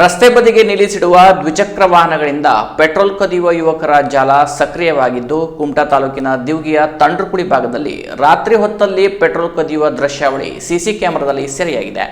ರಸ್ತೆ ಬದಿಗೆ ನಿಲ್ಲಿಸಿಡುವ ದ್ವಿಚಕ್ರ ವಾಹನಗಳಿಂದ ಪೆಟ್ರೋಲ್ ಕದಿಯುವ ಯುವಕರ ಜಾಲ ಸಕ್ರಿಯವಾಗಿದ್ದು, ಕುಮಟಾ ತಾಲೂಕಿನ ದಿವ್ಗಿಯ ತಂಡ್ರಕುಳಿ ಭಾಗದಲ್ಲಿ ರಾತ್ರಿ ಹೊತ್ತಲ್ಲಿ ಪೆಟ್ರೋಲ್ ಕದಿಯುವ ದೃಶ್ಯಾವಳಿ ಸಿಸಿ ಕ್ಯಾಮೆರಾದಲ್ಲಿ ಸೆರೆಯಾಗಿದೆ.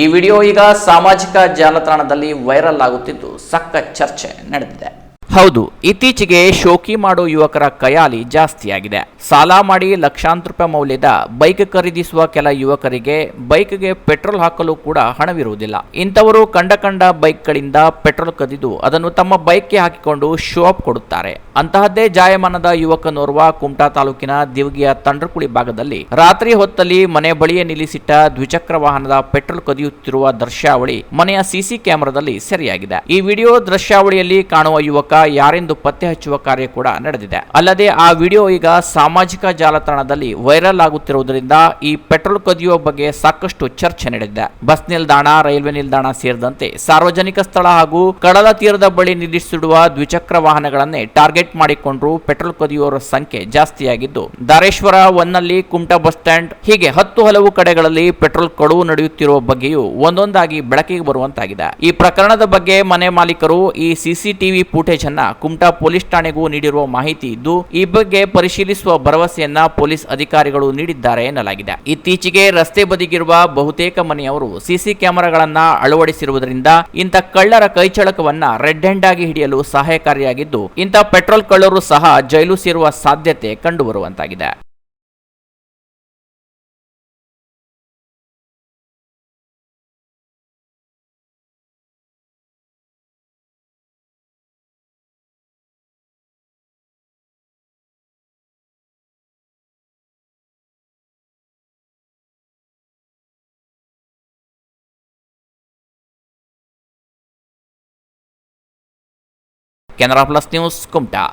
ಈ ವಿಡಿಯೋ ಈಗ ಸಾಮಾಜಿಕ ಜಾಲತಾಣದಲ್ಲಿ ವೈರಲ್ ಆಗುತ್ತಿದ್ದು ಸಕ್ಕ ಚರ್ಚೆ ನಡೆದಿದೆ. ಹೌದು, ಇತ್ತೀಚೆಗೆ ಶೋಕಿ ಮಾಡೋ ಯುವಕರ ಕಯಾಲಿ ಜಾಸ್ತಿಯಾಗಿದೆ. ಸಾಲ ಮಾಡಿ ಲಕ್ಷಾಂತರ ರೂಪಾಯಿ ಮೌಲ್ಯದ ಬೈಕ್ ಖರೀದಿಸುವ ಕೆಲ ಯುವಕರಿಗೆ ಬೈಕ್ಗೆ ಪೆಟ್ರೋಲ್ ಹಾಕಲು ಕೂಡ ಹಣವಿರುವುದಿಲ್ಲ. ಇಂಥವರು ಕಂಡ ಕಂಡ ಬೈಕ್ಗಳಿಂದ ಪೆಟ್ರೋಲ್ ಕದಿದು ಅದನ್ನು ತಮ್ಮ ಬೈಕ್ಗೆ ಹಾಕಿಕೊಂಡು ಶೋ ಅಪ್ ಕೊಡುತ್ತಾರೆ. ಅಂತಹದ್ದೇ ಜಾಯಮಾನದ ಯುವಕನೋರ್ವ ಕುಮಟಾ ತಾಲೂಕಿನ ದಿವಗಿಯ ತಂಡ್ರಕುಳಿ ಭಾಗದಲ್ಲಿ ರಾತ್ರಿ ಹೊತ್ತಲ್ಲಿ ಮನೆ ಬಳಿಯೇ ನಿಲ್ಲಿಸಿಟ್ಟ ದ್ವಿಚಕ್ರ ವಾಹನದ ಪೆಟ್ರೋಲ್ ಕದಿಯುತ್ತಿರುವ ದೃಶ್ಯಾವಳಿ ಮನೆಯ ಸಿಸಿ ಕ್ಯಾಮೆರಾದಲ್ಲಿ ಸೆರೆಯಾಗಿದೆ. ಈ ವಿಡಿಯೋ ದೃಶ್ಯಾವಳಿಯಲ್ಲಿ ಕಾಣುವ ಯುವಕ ಯಾರೆಂದು ಪತ್ತೆ ಹಚ್ಚುವ ಕಾರ್ಯ ಕೂಡ ನಡೆದಿದೆ. ಅಲ್ಲದೆ ಆ ವಿಡಿಯೋ ಈಗ ಸಾಮಾಜಿಕ ಜಾಲತಾಣದಲ್ಲಿ ವೈರಲ್ ಆಗುತ್ತಿರುವುದರಿಂದ ಈ ಪೆಟ್ರೋಲ್ ಕದಿಯುವ ಬಗ್ಗೆ ಸಾಕಷ್ಟು ಚರ್ಚೆ ನಡೆದಿದೆ. ಬಸ್ ನಿಲ್ದಾಣ, ರೈಲ್ವೆ ನಿಲ್ದಾಣ ಸೇರಿದಂತೆ ಸಾರ್ವಜನಿಕ ಸ್ಥಳ ಹಾಗೂ ಕಡಲ ತೀರದ ಬಳಿ ನಿಲ್ಲಿಸಿಡುವ ದ್ವಿಚಕ್ರ ವಾಹನಗಳನ್ನೇ ಟಾರ್ಗೆಟ್ ಮಾಡಿಕೊಂಡು ಪೆಟ್ರೋಲ್ ಕದಿಯುವವರ ಸಂಖ್ಯೆ ಜಾಸ್ತಿಯಾಗಿದ್ದು, ದಾರೇಶ್ವರ ಒನ್ನಲ್ಲಿ ಕುಮಟಾ ಬಸ್ ಸ್ಟ್ಯಾಂಡ್, ಹೀಗೆ ಹತ್ತು ಹಲವು ಕಡೆಗಳಲ್ಲಿ ಪೆಟ್ರೋಲ್ ಕಡುವು ನಡೆಯುತ್ತಿರುವ ಬಗ್ಗೆಯೂ ಒಂದೊಂದಾಗಿ ಬೆಳಕಿಗೆ ಬರುವಂತಾಗಿದೆ. ಈ ಪ್ರಕರಣದ ಬಗ್ಗೆ ಮನೆ ಮಾಲೀಕರು ಈ ಸಿಸಿಟಿವಿ ಫುಟೇಜ್ ಅನ್ನ ಕುಮಟಾ ಪೊಲೀಸ್ ಠಾಣೆಗೂ ನೀಡಿರುವ ಮಾಹಿತಿ ಇದ್ದು, ಈ ಬಗ್ಗೆ ಪರಿಶೀಲಿಸುವ ಭರವಸೆಯನ್ನ ಪೊಲೀಸ್ ಅಧಿಕಾರಿಗಳು ನೀಡಿದ್ದಾರೆ ಎನ್ನಲಾಗಿದೆ. ಇತ್ತೀಚೆಗೆ ರಸ್ತೆ ಬದಿಗಿರುವ ಬಹುತೇಕ ಮನೆಯವರು ಸಿಸಿ ಕ್ಯಾಮೆರಾಗಳನ್ನ ಅಳವಡಿಸಿರುವುದರಿಂದ ಇಂಥ ಕಳ್ಳರ ಕೈಚಳಕವನ್ನ ರೆಡ್ ಹ್ಯಾಂಡ್ ಆಗಿ ಹಿಡಿಯಲು ಸಹಾಯಕಾರಿಯಾಗಿದ್ದು, ಇಂಥ ಪೆಟ್ರೋಲ್ ಕಳ್ಳರು ಸಹ ಜೈಲು ಸೇರುವ ಸಾಧ್ಯತೆ ಕಂಡುಬರುವಂತಾಗಿದೆ. Canara plus news Kumta